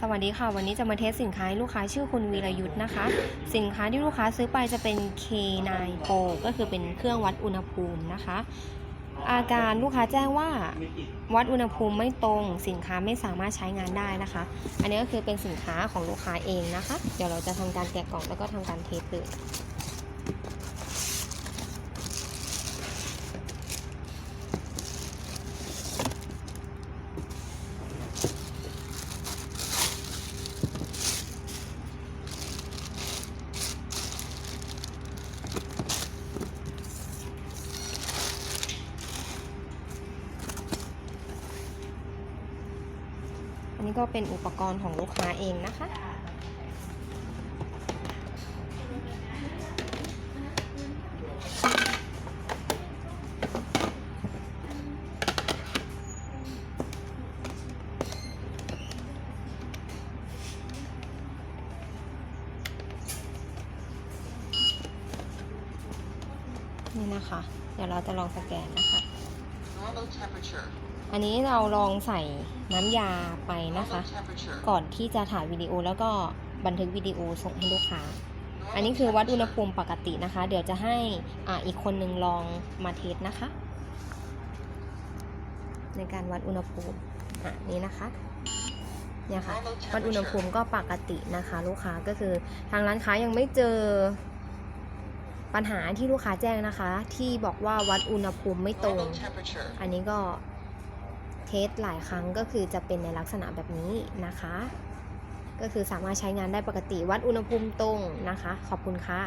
สวัสดีค่ะ วันนี้จะมาเทสสินค้าให้ลูกค้าชื่อคุณวีรยุทธ์นะคะ สินค้าที่ลูกค้าซื้อไปจะเป็น K9 Pro ก็คือเป็นเครื่องวัดอุณหภูมินะคะ อาการลูกค้าแจ้งว่าวัดอุณหภูมิไม่ตรง สินค้าไม่สามารถใช้งานได้นะคะ อันนี้ก็คือเป็นสินค้าของลูกค้าเองนะคะ เดี๋ยวเราจะทำการแกะกล่องแล้วก็ทำการเทสเลย นนี้ก็เป็นอุปกรณ์ของลูกค้าเองนะคะ นี่นะคะ เดี๋ยวเราจะลองสแกนนะคะ อันนี้เราลองใส่น้ำยาไปนะคะ Normal temperature. ก่อนที่จะถ่ายวิดีโอแล้วก็บันทึกวิดีโอส่งให้ลูกค้า อันนี้คือวัดอุณหภูมิปกตินะคะ เดี๋ยวจะให้อ่าอีกคนนึงลองมาเทสนะคะ ในการวัดอุณหภูมิอะนี่นะคะเนี่ยค่ะวัดอุณหภูมิก็ปกตินะคะ ลูกค้าก็คือทางร้านค้ายังไม่เจอ ปัญหาที่ลูกค้าแจ้งนะคะ ที่บอกว่าวัดอุณหภูมิไม่ตรง อันนี้ก็เทสหลายครั้งก็คือจะเป็นในลักษณะแบบนี้นะคะ ก็คือสามารถใช้งานได้ปกติวัดอุณหภูมิตรงนะคะ ขอบคุณค่ะ